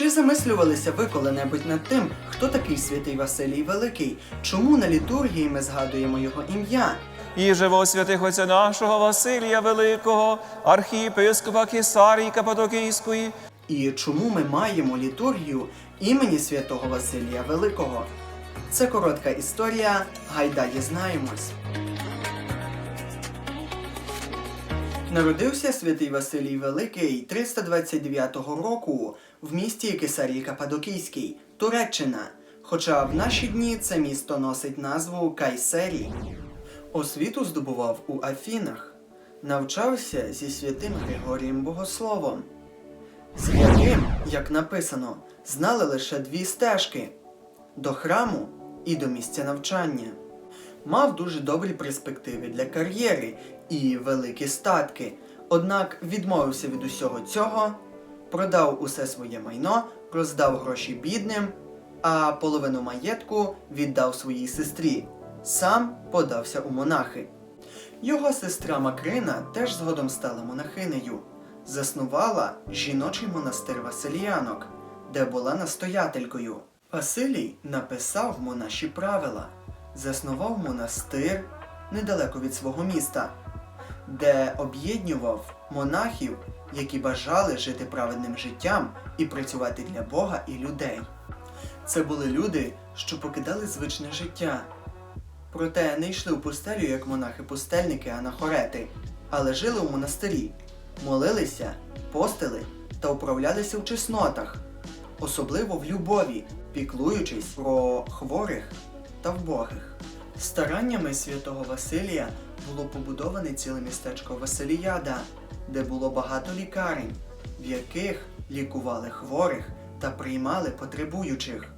Чи замислювалися ви коли-небудь над тим, хто такий святий Василій Великий? Чому на літургії ми згадуємо його ім'я? І живо святих отця нашого Василія Великого, архієпископа Кесарії Каппадокійської, І чому ми маємо літургію імені святого Василія Великого? Це коротка історія, гайда дізнаємось. Народився святий Василій Великий 329 року в місті Кесарії Каппадокійській, Туреччина. Хоча в наші дні це місто носить назву Кайсері. Освіту здобував у Афінах, навчався зі святим Григорієм Богословом з яким, як написано, знали лише дві стежки до храму і до місця навчання. Мав дуже добрі перспективи для кар'єри і великі статки, однак відмовився від усього цього, продав усе своє майно, роздав гроші бідним, а половину маєтку віддав своїй сестрі. Сам подався у монахи. Його сестра Макрина теж згодом стала монахинею. Заснувала жіночий монастир Василіянок, де була настоятелькою. Василій написав монаші правила, заснував монастир недалеко від свого міста, де об'єднував монахів, які бажали жити праведним життям і працювати для Бога і людей. Це були люди, що покидали звичне життя, Проте не йшли у пустелю, як монахи-пустельники, анахорети, але жили у монастирі, молилися, постили та управлялися в чеснотах, особливо в любові, піклуючись про хворих та вбогих. Стараннями святого Василія було побудоване ціле містечко Василіяда, де було багато лікарень, в яких лікували хворих та приймали потребуючих.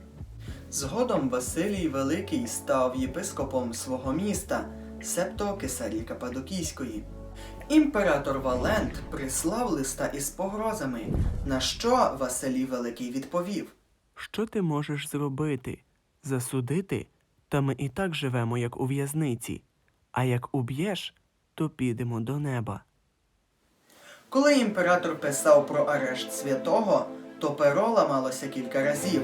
Згодом Василій Великий став єпископом свого міста, септо Кесарії Кападокійської. Імператор Валент прислав листа із погрозами, на що Василій Великий відповів. Що ти можеш зробити? Засудити? Та ми і так живемо, як у в'язниці. А як уб'єш, то підемо до неба. Коли імператор писав про арешт святого, то перо ламалося кілька разів.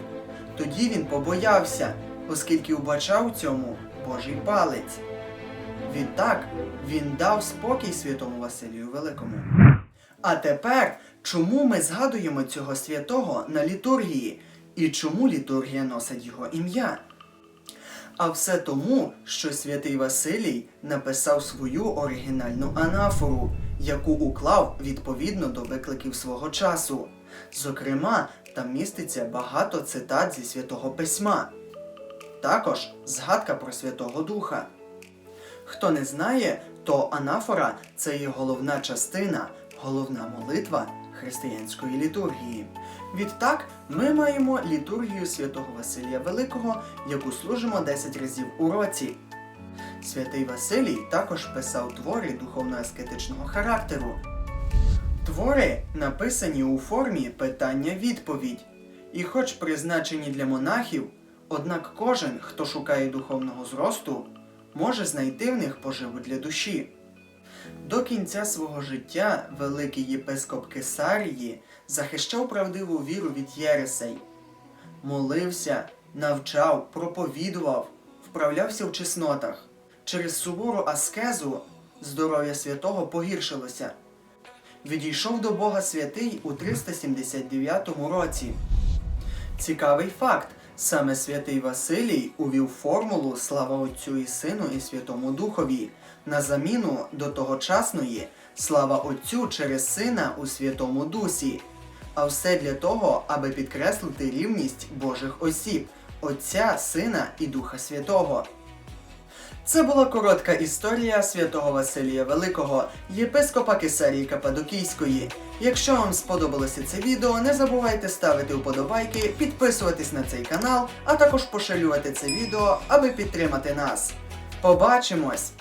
Тоді він побоявся, оскільки убачав у цьому Божий палець. Відтак він дав спокій святому Василію Великому. А тепер, чому ми згадуємо цього святого на літургії і чому літургія носить його ім'я? А все тому, що святий Василій написав свою оригінальну анафору, яку уклав відповідно до викликів свого часу. Зокрема, там міститься багато цитат зі святого письма. Також згадка про Святого Духа. Хто не знає, то анафора це є головна частина, головна молитва християнської літургії. Відтак, ми маємо літургію святого Василія Великого, яку служимо 10 разів у році. Святий Василій також писав твори духовно-аскетичного характеру. Твори написані у формі питання-відповідь, і хоч призначені для монахів, однак кожен, хто шукає духовного зросту, може знайти в них поживу для душі. До кінця свого життя великий єпископ Кесарії захищав правдиву віру від єресей, молився, навчав, проповідував, вправлявся в чеснотах. Через сувору аскезу здоров'я святого погіршилося. Відійшов до Бога святий у 379 році. Цікавий факт. Саме святий Василій увів формулу Слава Отцю і Сину і Святому Духові на заміну до тогочасної Слава Отцю через Сина у Святому Дусі. А все для того, аби підкреслити рівність Божих осіб Отця, Сина і Духа Святого. Це була коротка історія святого Василія Великого, єпископа Кесарії Кападокійської. Якщо вам сподобалося це відео, не забувайте ставити вподобайки, підписуватись на цей канал, а також поширювати це відео, аби підтримати нас. Побачимось!